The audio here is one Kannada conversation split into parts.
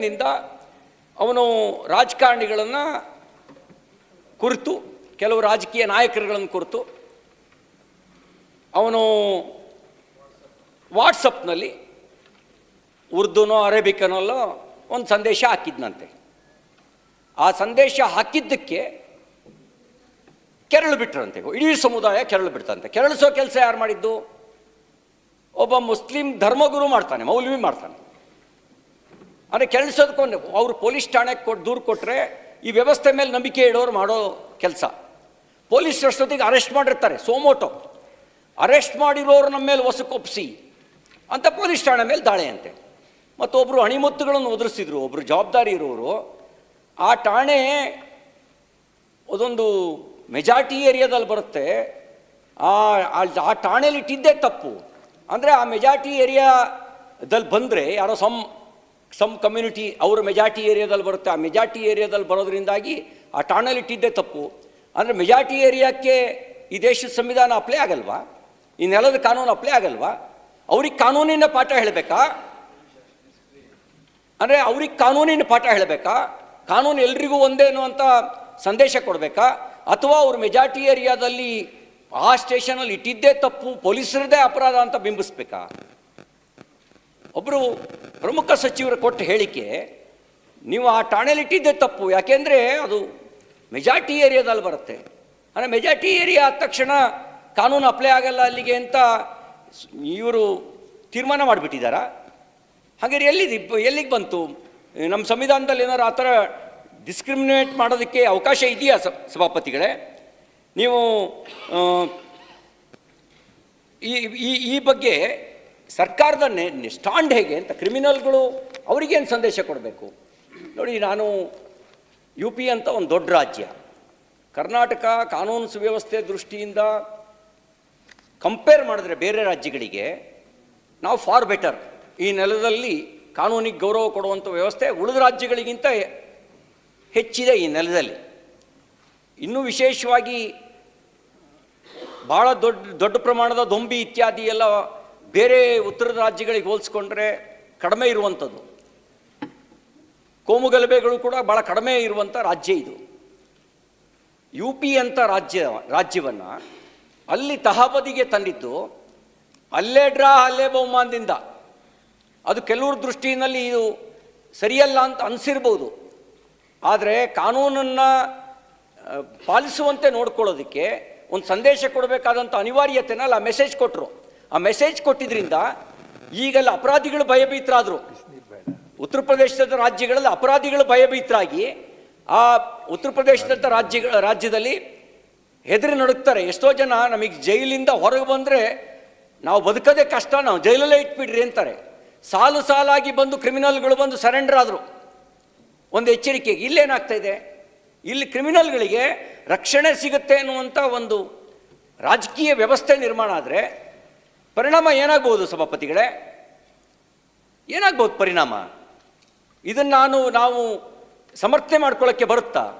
ನಿಂದ ಅವನು ರಾಜಕಾರಣಿಗಳನ್ನು ಕುರಿತು, ಕೆಲವು ರಾಜಕೀಯ ನಾಯಕರುಗಳನ್ನು ಕುರಿತು, ಅವನು ವಾಟ್ಸಪ್ನಲ್ಲಿ ಉರ್ದುನೋ ಅರೇಬಿಕನಲ್ಲೋ ಒಂದು ಸಂದೇಶ ಹಾಕಿದ್ನಂತೆ. ಆ ಸಂದೇಶ ಹಾಕಿದ್ದಕ್ಕೆ ಕೆರಳು ಬಿಟ್ರಂತೆ. ಇಡೀ ಸಮುದಾಯ ಕೆರಳು ಬಿಡ್ತಂತೆ. ಕೆರಳಿಸೋ ಕೆಲಸ ಯಾರು ಮಾಡಿದ್ದು? ಒಬ್ಬ ಮುಸ್ಲಿಂ ಧರ್ಮಗುರು ಮಾಡ್ತಾನೆ, ಮೌಲ್ವಿ ಮಾಡ್ತಾನೆ. ಅಂದರೆ ಕೆಲಸದಕ್ಕೊಂದು ಅವರು ಪೊಲೀಸ್ ಠಾಣೆಗೆ ಕೊಟ್ಟು ದೂರು ಕೊಟ್ಟರೆ ಈ ವ್ಯವಸ್ಥೆ ಮೇಲೆ ನಂಬಿಕೆ ಇಡೋರು ಮಾಡೋ ಕೆಲಸ. ಪೊಲೀಸ್ ಅಷ್ಟೊತ್ತಿಗೆ ಅರೆಸ್ಟ್ ಮಾಡಿರ್ತಾರೆ, ಸೋಮೋಟೋ. ಅರೆಸ್ಟ್ ಮಾಡಿರೋರು ನಮ್ಮ ಮೇಲೆ ಹೊಸಕೊಪ್ಸಿ ಅಂತ ಪೊಲೀಸ್ ಠಾಣೆ ಮೇಲೆ ದಾಳಿ ಅಂತೆ ಮತ್ತೊಬ್ಬರು ಹಣಿಮುತ್ತುಗಳನ್ನು ಒದರಿಸಿದ್ರು ಒಬ್ಬರು ಜವಾಬ್ದಾರಿ ಇರೋರು. ಆ ಠಾಣೆ ಅದೊಂದು ಮೆಜಾರ್ಟಿ ಏರಿಯಾದಲ್ಲಿ ಬರುತ್ತೆ. ಆ, ಆ- ಆ ಠಾಣೆಯಲ್ಲಿ ಇಟ್ಟಿದ್ದೇ ತಪ್ಪು. ಅಂದರೆ ಆ ಮೆಜಾರ್ಟಿ ಏರಿಯಾದಲ್ಲಿ ಬಂದರೆ ಯಾರೋ ಸಮ್ ಸಮ್ ಕಮ್ಯುನಿಟಿ ಅವ್ರ ಮೆಜಾರ್ಟಿ ಏರಿಯಾದಲ್ಲಿ ಬರುತ್ತೆ. ಆ ಮೆಜಾರ್ಟಿ ಏರಿಯಾದಲ್ಲಿ ಬರೋದ್ರಿಂದಾಗಿ ಆ ಟಾಣಲ್ಲಿ ಇಟ್ಟಿದ್ದೇ ತಪ್ಪು. ಅಂದರೆ ಮೆಜಾರ್ಟಿ ಏರಿಯಾಕ್ಕೆ ಈ ದೇಶದ ಸಂವಿಧಾನ ಅಪ್ಲೈ ಆಗಲ್ವಾ? ಈ ನೆಲದ ಕಾನೂನು ಅಪ್ಲೈ ಆಗಲ್ವಾ? ಅವ್ರಿಗೆ ಕಾನೂನಿನ ಪಾಠ ಹೇಳಬೇಕಾ? ಅಂದರೆ ಅವ್ರಿಗೆ ಕಾನೂನಿನ ಪಾಠ ಹೇಳಬೇಕಾ? ಕಾನೂನು ಎಲ್ರಿಗೂ ಒಂದೇ ಅನ್ನುವಂಥ ಸಂದೇಶ ಕೊಡಬೇಕಾ? ಅಥವಾ ಅವ್ರ ಮೆಜಾರ್ಟಿ ಏರಿಯಾದಲ್ಲಿ ಆ ಸ್ಟೇಷನಲ್ಲಿ ಇಟ್ಟಿದ್ದೇ ತಪ್ಪು, ಪೊಲೀಸರದೇ ಅಪರಾಧ ಅಂತ ಬಿಂಬಿಸ್ಬೇಕಾ? ಒಬ್ಬರು ಪ್ರಮುಖ ಸಚಿವರು ಕೊಟ್ಟ ಹೇಳಿಕೆ, ನೀವು ಆ ಠಾಣೆಯಲ್ಲಿ ಇಟ್ಟಿದ್ದೇ ತಪ್ಪು. ಯಾಕೆಂದರೆ ಅದು ಮೆಜಾರ್ಟಿ ಏರಿಯಾದಲ್ಲಿ ಬರುತ್ತೆ. ಅಂದರೆ ಮೆಜಾರ್ಟಿ ಏರಿಯಾ ಆದ ತಕ್ಷಣ ಕಾನೂನು ಅಪ್ಲೈ ಆಗಲ್ಲ ಅಲ್ಲಿಗೆ ಅಂತ ಇವರು ತೀರ್ಮಾನ ಮಾಡಿಬಿಟ್ಟಿದ್ದಾರಾ ಹಾಗಾದ್ರೆ ಎಲ್ಲಿದೆ ಎಲ್ಲಿಗೆ ಬಂತು? ನಮ್ಮ ಸಂವಿಧಾನದಲ್ಲಿ ಏನಾದ್ರು ಆ ಥರ ಡಿಸ್ಕ್ರಿಮಿನೇಟ್ ಮಾಡೋದಕ್ಕೆ ಅವಕಾಶ ಇದೆಯಾ ಸಭಾಪತಿಗಳೇ? ನೀವು ಈ ಈ ಬಗ್ಗೆ ಸರ್ಕಾರದ ನೆ, ನಿಷ್ಠಾಂಡ್ ಹೇಗೆ ಅಂತ ಕ್ರಿಮಿನಲ್ಗಳು ಅವರಿಗೇನು ಸಂದೇಶ ಕೊಡಬೇಕು? ನೋಡಿ, ನಾನು ಯು ಪಿ ಅಂತ ಒಂದು ದೊಡ್ಡ ರಾಜ್ಯ. ಕರ್ನಾಟಕ ಕಾನೂನು ಸುವ್ಯವಸ್ಥೆ ದೃಷ್ಟಿಯಿಂದ ಕಂಪೇರ್ ಮಾಡಿದ್ರೆ ಬೇರೆ ರಾಜ್ಯಗಳಿಗೆ ನಾವು ಫಾರ್ ಬೆಟರ್ ಈ ನೆಲದಲ್ಲಿ ಕಾನೂನಿಗೆ ಗೌರವ ಕೊಡುವಂಥ ವ್ಯವಸ್ಥೆ ಉಳಿದ ರಾಜ್ಯಗಳಿಗಿಂತ ಹೆಚ್ಚಿದೆ ಈ ನೆಲದಲ್ಲಿ. ಇನ್ನೂ ವಿಶೇಷವಾಗಿ ಭಾಳ ದೊಡ್ಡ ದೊಡ್ಡ ಪ್ರಮಾಣದ ದೊಂಬಿ ಇತ್ಯಾದಿ ಎಲ್ಲ ಬೇರೆ ಉತ್ತರ ರಾಜ್ಯಗಳಿಗೆ ಹೋಲಿಸ್ಕೊಂಡ್ರೆ ಕಡಿಮೆ ಇರುವಂಥದ್ದು. ಕೋಮುಗಲಭೆಗಳು ಕೂಡ ಭಾಳ ಕಡಿಮೆ ಇರುವಂಥ ರಾಜ್ಯ ಇದು. ಯು ಪಿ ಅಂತ ರಾಜ್ಯ, ರಾಜ್ಯವನ್ನು ಅಲ್ಲಿ ತಹಬದಿಗೆ ತಂದಿದ್ದು, ಅಲ್ಲೇ ಡ್ರಾ, ಅಲ್ಲೇ ಬಹುಮಾನದಿಂದ. ಅದು ಕೆಲವ್ರ ದೃಷ್ಟಿಯಲ್ಲಿ ಇದು ಸರಿಯಲ್ಲ ಅಂತ ಅನಿಸಿರ್ಬೋದು. ಆದರೆ ಕಾನೂನನ್ನು ಪಾಲಿಸುವಂತೆ ನೋಡ್ಕೊಳ್ಳೋದಕ್ಕೆ ಒಂದು ಸಂದೇಶ ಕೊಡಬೇಕಾದಂಥ ಅನಿವಾರ್ಯತೆನಲ್ಲಿ ಆ ಮೆಸೇಜ್ ಕೊಟ್ಟರು ಆ ಮೆಸೇಜ್ ಕೊಟ್ಟಿದ್ರಿಂದ ಈಗೆಲ್ಲ ಅಪರಾಧಿಗಳು ಭಯಭೀತರಾದರು. ಉತ್ತರ ಪ್ರದೇಶದ ರಾಜ್ಯಗಳಲ್ಲಿ ಅಪರಾಧಿಗಳು ಭಯಭೀತರಾಗಿ ಆ ಉತ್ತರ ಪ್ರದೇಶದಂಥ ರಾಜ್ಯಗಳ ರಾಜ್ಯದಲ್ಲಿ ಹೆದರಿ ನಡುಕ್ತಾರೆ ಎಷ್ಟೋ ಜನ ನಮಗೆ ಜೈಲಿಂದ ಹೊರಗೆ ಬಂದರೆ ನಾವು ಬದುಕೋದೇ ಕಷ್ಟ, ನಾವು ಜೈಲಲ್ಲೇ ಇಟ್ಬಿಡ್ರಿ ಅಂತಾರೆ. ಸಾಲು ಸಾಲಾಗಿ ಬಂದು ಕ್ರಿಮಿನಲ್ಗಳು ಬಂದು ಸರೆಂಡರ್ ಆದರು. ಒಂದು ಎಚ್ಚರಿಕೆ, ಇಲ್ಲೇನಾಗ್ತಾ ಇದೆ? ಇಲ್ಲಿ ಕ್ರಿಮಿನಲ್ಗಳಿಗೆ ರಕ್ಷಣೆ ಸಿಗುತ್ತೆ ಅನ್ನುವಂಥ ಒಂದು ರಾಜಕೀಯ ವ್ಯವಸ್ಥೆ ನಿರ್ಮಾಣ ಆದರೆ ಪರಿಣಾಮ ಏನಾಗ್ಬೋದು ಸಭಾಪತಿಗಳೇ? ಏನಾಗ್ಬೋದು ಪರಿಣಾಮ? ಇದನ್ನು ನಾನು, ನಾವು ಸಮರ್ಥನೆ ಮಾಡ್ಕೊಳ್ಳೋಕ್ಕೆ ಬರುತ್ತಾ?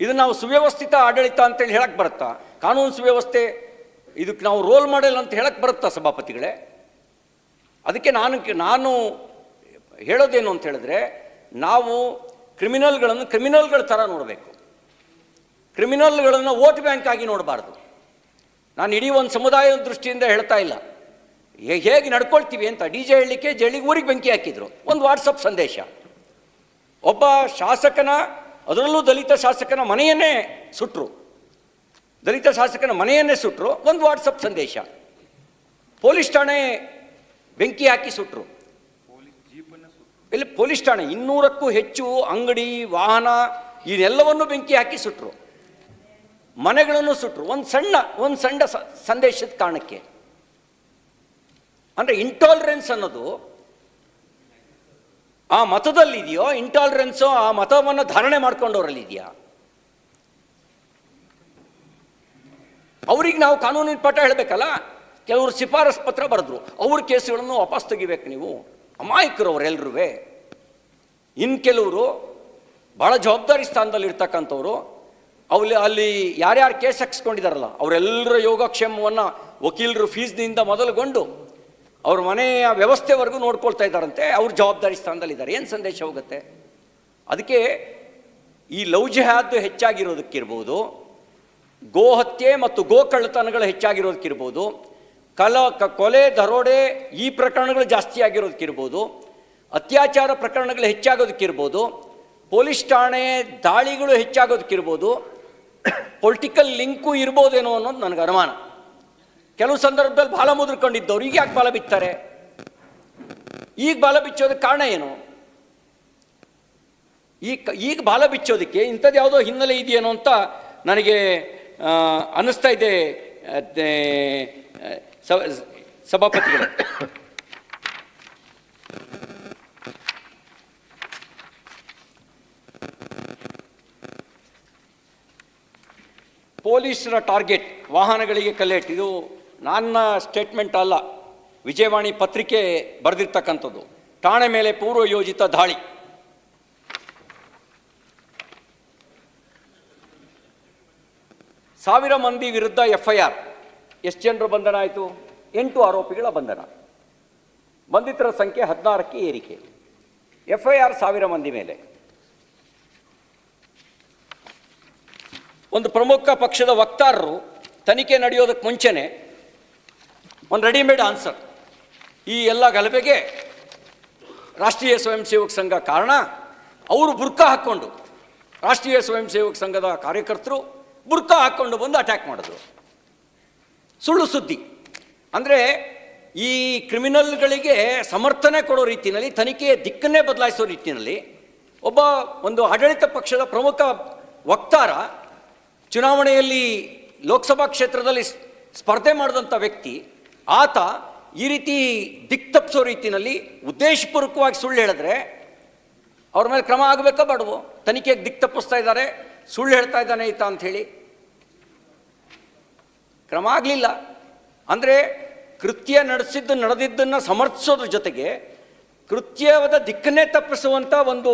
ಇದನ್ನು ನಾವು ಸುವ್ಯವಸ್ಥಿತ ಆಡಳಿತ ಅಂತೇಳಿ ಹೇಳಕ್ಕೆ ಬರುತ್ತಾ? ಕಾನೂನು ಸುವ್ಯವಸ್ಥೆ ಇದಕ್ಕೆ ನಾವು ರೋಲ್ ಮಾಡೆಲ್ ಅಂತ ಹೇಳಕ್ಕೆ ಬರುತ್ತಾ ಸಭಾಪತಿಗಳೇ? ಅದಕ್ಕೆ ನಾನು ನಾನು ಹೇಳೋದೇನು ಅಂತ ಹೇಳಿದ್ರೆ, ನಾವು ಕ್ರಿಮಿನಲ್ಗಳನ್ನು ಕ್ರಿಮಿನಲ್ಗಳ ಥರ ನೋಡಬೇಕು. ಕ್ರಿಮಿನಲ್ಗಳನ್ನು ವೋಟ್ ಬ್ಯಾಂಕ್ ಆಗಿ ನೋಡಬಾರ್ದು. ನಾನು ಇಡೀ ಒಂದು ಸಮುದಾಯದ ದೃಷ್ಟಿಯಿಂದ ಹೇಳ್ತಾ ಇಲ್ಲ. ಹೇಗೆ ನಡ್ಕೊಳ್ತೀವಿ ಅಂತ ಡಿ ಜೆ ಹೇಳಲಿಕ್ಕೆ ಜಳಿಗೆ ಊರಿಗೆ ಬೆಂಕಿ ಹಾಕಿದ್ರು. ಒಂದು ವಾಟ್ಸಪ್ ಸಂದೇಶ. ಒಬ್ಬ ಶಾಸಕನ, ಅದರಲ್ಲೂ ದಲಿತ ಶಾಸಕನ ಮನೆಯನ್ನೇ ಸುಟ್ಟರು ದಲಿತ ಶಾಸಕನ ಮನೆಯನ್ನೇ ಸುಟ್ಟರು ಒಂದು ವಾಟ್ಸಪ್ ಸಂದೇಶ. ಪೊಲೀಸ್ ಠಾಣೆ ಬೆಂಕಿ ಹಾಕಿ ಸುಟ್ಟರು ಇಲ್ಲಿ, ಪೊಲೀಸ್ ಠಾಣೆ ಇನ್ನೂರಕ್ಕೂ ಹೆಚ್ಚು ಅಂಗಡಿ, ವಾಹನ ಇದೆಲ್ಲವನ್ನು ಬೆಂಕಿ ಹಾಕಿ ಸುಟ್ಟರು ಮನೆಗಳನ್ನು ಸುಟ್ಟರು ಒಂದು ಸಣ್ಣ ಒಂದು ಸಣ್ಣ ಸಂದೇಶದ ಕಾರಣಕ್ಕೆ. ಅಂದರೆ ಇಂಟಾಲರೆನ್ಸ್ ಅನ್ನೋದು ಆ ಮತದಲ್ಲಿದೆಯೋ ಇಂಟಾಲರೆನ್ಸು ಆ ಮತವನ್ನು ಧಾರಣೆ ಮಾಡ್ಕೊಂಡವರಲ್ಲಿ ಇದೆಯಾ ಅವ್ರಿಗೆ ನಾವು ಕಾನೂನಿನ ಪಾಠ ಹೇಳಬೇಕಲ್ಲ? ಕೆಲವರು ಶಿಫಾರಸ್ ಪತ್ರ ಬರೆದ್ರು, ಅವ್ರ ಕೇಸುಗಳನ್ನು ವಾಪಸ್ ತೆಗಿಬೇಕು ನೀವು. ಅಮಾಯಕರು ಅವರೆಲ್ಲರೂ ಇನ್ನು ಕೆಲವರು ಭಾಳ ಜವಾಬ್ದಾರಿ ಸ್ಥಾನದಲ್ಲಿ ಇರ್ತಕ್ಕಂಥವ್ರು ಅಲ್ಲಿ ಅಲ್ಲಿ ಯಾರ್ಯಾರು ಕೇಸ್ ಹಾಕ್ಸ್ಕೊಂಡಿದಾರಲ್ಲ ಅವರೆಲ್ಲರ ಯೋಗಕ್ಷೇಮವನ್ನು ವಕೀಲರು ಫೀಸ್ನಿಂದ ಮೊದಲುಗೊಂಡು ಅವ್ರ ಮನೆಯ ವ್ಯವಸ್ಥೆವರೆಗೂ ನೋಡ್ಕೊಳ್ತಾ ಇದ್ದಾರಂತೆ, ಅವ್ರ ಜವಾಬ್ದಾರಿ ಸ್ಥಾನದಲ್ಲಿದ್ದಾರೆ. ಏನು ಸಂದೇಶ ಹೋಗುತ್ತೆ? ಅದಕ್ಕೆ ಈ ಲವ್ ಜಿಹಾದ್ ಹೆಚ್ಚಾಗಿರೋದಕ್ಕಿರ್ಬೋದು ಗೋಹತ್ಯೆ ಮತ್ತು ಗೋಕಳ್ಳತನಗಳು ಹೆಚ್ಚಾಗಿರೋದಕ್ಕಿರ್ಬೋದು, ಕಲ, ಕ, ಕೊಲೆ, ದರೋಡೆ ಈ ಪ್ರಕರಣಗಳು ಜಾಸ್ತಿ ಆಗಿರೋದಕ್ಕಿರ್ಬೋದು, ಅತ್ಯಾಚಾರ ಪ್ರಕರಣಗಳು ಹೆಚ್ಚಾಗೋದಕ್ಕಿರ್ಬೋದು, ಪೊಲೀಸ್ ಠಾಣೆ ದಾಳಿಗಳು ಹೆಚ್ಚಾಗೋದಕ್ಕಿರ್ಬೋದು, ಪೊಲಿಟಿಕಲ್ ಲಿಂಕು ಇರ್ಬೋದೇನೋ ಅನ್ನೋದು ನನಗೆ ಅನುಮಾನ. ಕೆಲವು ಸಂದರ್ಭದಲ್ಲಿ ಬಾಲ ಮುದ್ರಕೊಂಡಿದ್ದವ್ರು, ಈಗ ಯಾಕೆ ಬಾಲ ಬಿತ್ತಾರೆ? ಈಗ ಬಾಲ ಬಿಚ್ಚೋದಕ್ಕೆ ಕಾರಣ ಏನು? ಈಗ ಈಗ ಬಾಲ ಬಿಚ್ಚೋದಕ್ಕೆ ಇಂಥದ್ದು ಯಾವುದೋ ಹಿನ್ನೆಲೆ ಇದೆಯೇನೋ ಅಂತ ನನಗೆ ಅನ್ನಿಸ್ತಾ ಇದೆ ಸಭಾಪತಿಗಳೇ. ಪೊಲೀಸರ ಟಾರ್ಗೆಟ್ ವಾಹನಗಳಿಗೆ ಕಲೆಟ್ ಇದು ನನ್ನ ಸ್ಟೇಟ್ಮೆಂಟ್ ಅಲ್ಲ, ವಿಜಯವಾಣಿ ಪತ್ರಿಕೆ ಬರೆದಿರ್ತಕ್ಕಂಥದ್ದು. ಠಾಣೆ ಮೇಲೆ ಪೂರ್ವ ಯೋಜಿತ ದಾಳಿ. ಸಾವಿರ ಮಂದಿ ವಿರುದ್ಧ ಎಫ್ ಐ ಆರ್ ಎಷ್ಟು ಜನರು ಬಂಧನ ಆಯಿತು? ಎಂಟು ಆರೋಪಿಗಳ ಬಂಧನ. ಬಂಧಿತರ ಸಂಖ್ಯೆ ಹದಿನಾರಕ್ಕೆ ಏರಿಕೆ. ಎಫ್ ಐ ಆರ್ ಸಾವಿರ ಮಂದಿ ಮೇಲೆ. ಒಂದು ಪ್ರಮುಖ ಪಕ್ಷದ ವಕ್ತಾರರು ತನಿಖೆ ನಡೆಯೋದಕ್ಕೆ ಮುಂಚೆನೆ ಒಂದು ರೆಡಿಮೇಡ್ ಆನ್ಸರ್ ಈ ಎಲ್ಲ ಗಲಭೆಗೆ ರಾಷ್ಟ್ರೀಯ ಸ್ವಯಂ ಸೇವಕ ಸಂಘ ಕಾರಣ, ಅವರು ಬುರ್ಕ ಹಾಕ್ಕೊಂಡು, ರಾಷ್ಟ್ರೀಯ ಸ್ವಯಂ ಸೇವಕ ಸಂಘದ ಕಾರ್ಯಕರ್ತರು ಬುರ್ಕ ಹಾಕ್ಕೊಂಡು ಬಂದು ಅಟ್ಯಾಕ್ ಮಾಡಿದ್ರು. ಸುಳ್ಳು ಸುದ್ದಿ. ಅಂದರೆ ಈ ಕ್ರಿಮಿನಲ್ಗಳಿಗೆ ಸಮರ್ಥನೆ ಕೊಡೋ ರೀತಿಯಲ್ಲಿ ತನಿಖೆಯ ದಿಕ್ಕನ್ನೇ ಬದಲಾಯಿಸೋ ರೀತಿಯಲ್ಲಿ ಒಬ್ಬ ಒಂದು ಆಡಳಿತ ಪಕ್ಷದ ಪ್ರಮುಖ ವಕ್ತಾರ ಚುನಾವಣೆಯಲ್ಲಿ ಲೋಕಸಭಾ ಕ್ಷೇತ್ರದಲ್ಲಿ ಸ್ಪರ್ಧೆ ಮಾಡಿದಂಥ ವ್ಯಕ್ತಿ ಆತ ಈ ರೀತಿ ದಿಕ್ ತಪ್ಪಿಸೋ ರೀತಿಯಲ್ಲಿ ಉದ್ದೇಶಪೂರ್ವಕವಾಗಿ ಸುಳ್ಳು ಹೇಳಿದ್ರೆ ಅವ್ರ ಮೇಲೆ ಕ್ರಮ ಆಗಬೇಕಾ ಬಾಡುವು? ತನಿಖೆಗೆ ದಿಕ್ ತಪ್ಪಿಸ್ತಾ ಇದ್ದಾರೆ, ಸುಳ್ಳು ಹೇಳ್ತಾ ಇದ್ದಾನೆ ಈತ ಹೇಳಿ. ಕ್ರಮ ಆಗಲಿಲ್ಲ. ಅಂದರೆ ಕೃತ್ಯ ನಡೆಸಿದ್ದು, ನಡೆದಿದ್ದನ್ನು ಸಮರ್ಥಿಸೋದ್ರ ಜೊತೆಗೆ ಕೃತ್ಯವಾದ ದಿಕ್ಕನ್ನೇ ತಪ್ಪಿಸುವಂಥ ಒಂದು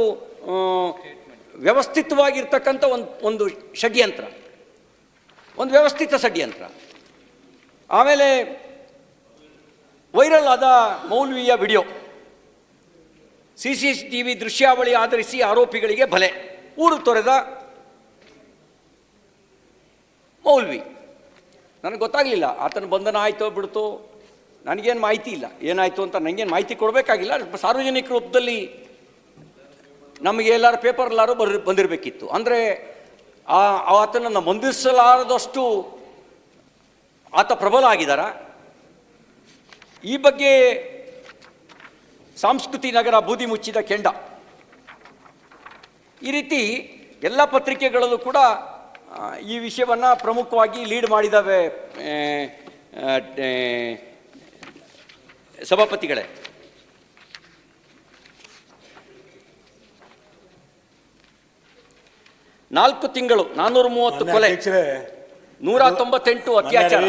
ವ್ಯವಸ್ಥಿತವಾಗಿರ್ತಕ್ಕಂಥ ಒಂದು ಒಂದು ಷಡ್ಯಂತ್ರ. ಒಂದು ವ್ಯವಸ್ಥಿತ ಷಡ್ಯಂತ್ರ. ಆಮೇಲೆ ವೈರಲ್ ಆದ ಮೌಲ್ವಿಯ video. C C T V ದೃಶ್ಯಾವಳಿ ಆಧರಿಸಿ ಆರೋಪಿಗಳಿಗೆ ಬಲೆ. ಊರು ತೊರೆದ ಮೌಲ್ವಿ. ನನಗೆ ಗೊತ್ತಾಗಲಿಲ್ಲ, ಆತನ ಬಂಧನ ಆಯಿತೋ ಬಿಡ್ತು, ನನಗೇನು ಮಾಹಿತಿ ಇಲ್ಲ. ಏನಾಯಿತು ಅಂತ ನನಗೇನು ಮಾಹಿತಿ ಕೊಡಬೇಕಾಗಿಲ್ಲ. ಸಾರ್ವಜನಿಕ ರೂಪದಲ್ಲಿ ನಮಗೆ ಎಲ್ಲರೂ ಪೇಪರ್ ಎಲ್ಲರೂ ಬರ್ ಬಂದಿರಬೇಕಿತ್ತು. ಅಂದರೆ ಆ, ಆತನನ್ನು ಬಂಧಿಸಲಾರದಷ್ಟು ಆತ ಪ್ರಬಲ ಆಗಿದ್ದಾರ? ಈ ಬಗ್ಗೆ ಸಾಂಸ್ಕೃತಿ ನಗರ ಬೂದಿ ಮುಚ್ಚಿದ ಕೆಂಡ. ಈ ರೀತಿ ಎಲ್ಲ ಪತ್ರಿಕೆಗಳಲ್ಲೂ ಕೂಡ ಈ ವಿಷಯವನ್ನು ಪ್ರಮುಖವಾಗಿ ಲೀಡ್ ಮಾಡಿದ್ದಾವೆ ಸಭಾಪತಿಗಳೇ. ನಾಲ್ಕು ತಿಂಗಳು ನಾನ್ನೂರ ಮೂವತ್ತು ಕೊಲೆ. ನೂರ ತೊಂಬತ್ತೆಂಟು ಅತ್ಯಾಚಾರ.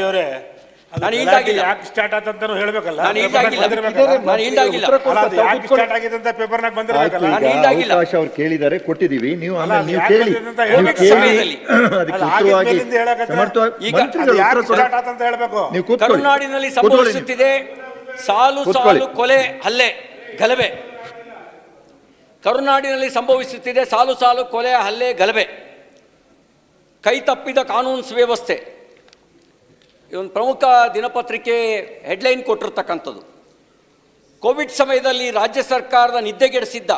ನಾನು ಹಿಂದಾಗಿಲ್ಲ. ಯಾಕೆ ಸ್ಟಾರ್ಟ್ ಆತಂತ ಹೇಳ್ಬೇಕಲ್ಲ? ನಾನು ಹಿಂದಾಗಿಲ್ಲ. ನಾನು. ಅಲ್ಲ, ಅದು ಯಾಕೆ ಸ್ಟಾರ್ಟ್ ಆಗಿದೆ ಅಂತ ಪೇಪರ್ನಾಗ ಬಂದಿರಬೇಕಲ್ಲ? ನಾನು ಈಡಾಗಿಲ್ಲ. ಅವಕಾಶ ಅವ್ರು ಕೇಳಿದ್ದಾರೆ ಕೊಟ್ಟಿದೀವಿ ನೀವು ಅಲ್ಲ, ಆಮೇಲೆ ಅದು ನೀವು ಯಾಕೆ ಕೇಳಿ. ಅಂತ ನೀವು ಹೇಳ್ಬೇಕು ಕೇಳಿ. ಸಮಯದಲ್ಲಿ. ಅದಕ್ಕೆ ಅಲ್ಲ, ಉತ್ತರವಾಗಿ ಹೇಳಕತ್ರೆ ಸಮರ್ಥವಾಗಿ ಈಗ ಮಂತ್ರಿಗಳು ಅದು ಯಾಕೆ ಉತ್ತರ ಕೊಡ- ಸ್ಟಾರ್ಟ್ ಆತಂತ ಹೇಳ್ಬೇಕು? ನೀವು ಕೂತ್ಕೊಳ್ಳಿ. ಕರುನಾಡಿನಲ್ಲಿ ಕೂತ್ಕೊಳ್ಳಿ ನೀವು. ಸಂಭವಿಸುತ್ತಿದೆ ಸಾಲು ಕೂತ್ಕೊಳ್ಳಿ. ಸಾಲು ಕೊಲೆ ಹಲ್ಲೆ ಗಲಭೆ. ಕರುನಾಡಿನಲ್ಲಿ ಸಂಭವಿಸುತ್ತಿದೆ ಸಾಲು ಸಾಲು ಕೊಲೆ ಹಲ್ಲೆ ಗಲಭೆ. ಕೈ ತಪ್ಪಿದ ಕಾನೂನು ಸುವ್ಯವಸ್ಥೆ. ಇದೊಂದು ಪ್ರಮುಖ ದಿನಪತ್ರಿಕೆ ಹೆಡ್ಲೈನ್ ಕೊಟ್ಟಿರ್ತಕ್ಕಂಥದ್ದು. ಕೋವಿಡ್ ಸಮಯದಲ್ಲಿ ರಾಜ್ಯ ಸರ್ಕಾರದ ನಿದ್ದೆಗೆಡಿಸಿದ್ದ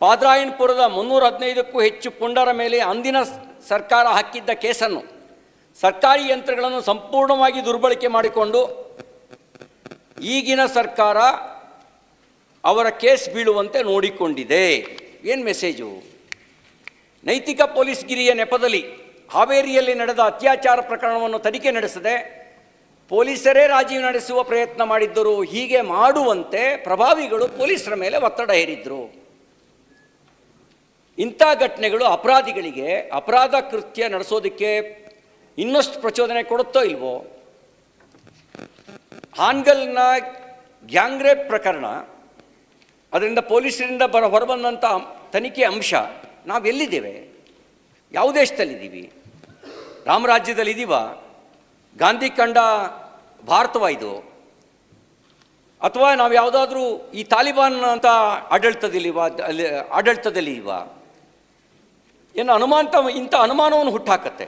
ಪಾದ್ರಾಯನ್ಪುರದ ಮುನ್ನೂರ ಹದಿನೈದಕ್ಕೂ ಹೆಚ್ಚು ಪುಂಡರ ಮೇಲೆ ಅಂದಿನ ಸರ್ಕಾರ ಹಾಕಿದ್ದ ಕೇಸನ್ನು ಸರ್ಕಾರಿ ಯಂತ್ರಗಳನ್ನು ಸಂಪೂರ್ಣವಾಗಿ ದುರ್ಬಳಕೆ ಮಾಡಿಕೊಂಡು ಈಗಿನ ಸರ್ಕಾರ ಅವರ ಕೇಸ್ ಬೀಳುವಂತೆ ನೋಡಿಕೊಂಡಿದೆ. ಏನು ಮೆಸೇಜು? ನೈತಿಕ ಪೊಲೀಸ್ಗಿರಿಯ ನೆಪದಲ್ಲಿ ಹಾವೇರಿಯಲ್ಲಿ ನಡೆದ ಅತ್ಯಾಚಾರ ಪ್ರಕರಣವನ್ನು ತನಿಖೆ ನಡೆಸದೆ ಪೊಲೀಸರೇ ರಾಜೀವ್ ನಡೆಸುವ ಪ್ರಯತ್ನ ಮಾಡಿದ್ದರು ಹೀಗೆ ಮಾಡುವಂತೆ ಪ್ರಭಾವಿಗಳು ಪೊಲೀಸರ ಮೇಲೆ ಒತ್ತಡ ಹೇರಿದ್ರು. ಇಂಥ ಘಟನೆಗಳು ಅಪರಾಧಿಗಳಿಗೆ ಅಪರಾಧ ಕೃತ್ಯ ನಡೆಸೋದಕ್ಕೆ ಇನ್ನಷ್ಟು ಪ್ರಚೋದನೆ ಕೊಡುತ್ತೋ ಇಲ್ವೋ? ಹಾನ್ಗಲ್ನ ಗ್ಯಾಂಗ್ರೇಪ್ ಪ್ರಕರಣ, ಅದರಿಂದ ಪೊಲೀಸರಿಂದ ಬರ ಹೊರಬಂದಂಥ ತನಿಖೆ ಅಂಶ ನಾವು ಎಲ್ಲಿದ್ದೇವೆ ಯಾವ ದೇಶದಲ್ಲಿದ್ದೀವಿ? ರಾಮರಾಜ್ಯದಲ್ಲಿದ್ದೀವ ಗಾಂಧಿ ಕಂಡ ಭಾರತವ ಅಥವಾ ನಾವು ಯಾವುದಾದ್ರೂ ಈ ತಾಲಿಬಾನ್ ಅಂತ ಆಡಳಿತದಲ್ಲಿವಾ, ಅಲ್ಲಿ ಆಡಳಿತದಲ್ಲಿ ಇವ ಏನು ಅನುಮಾನ, ಇಂಥ ಅನುಮಾನವನ್ನು ಹುಟ್ಟಾಕತ್ತೆ.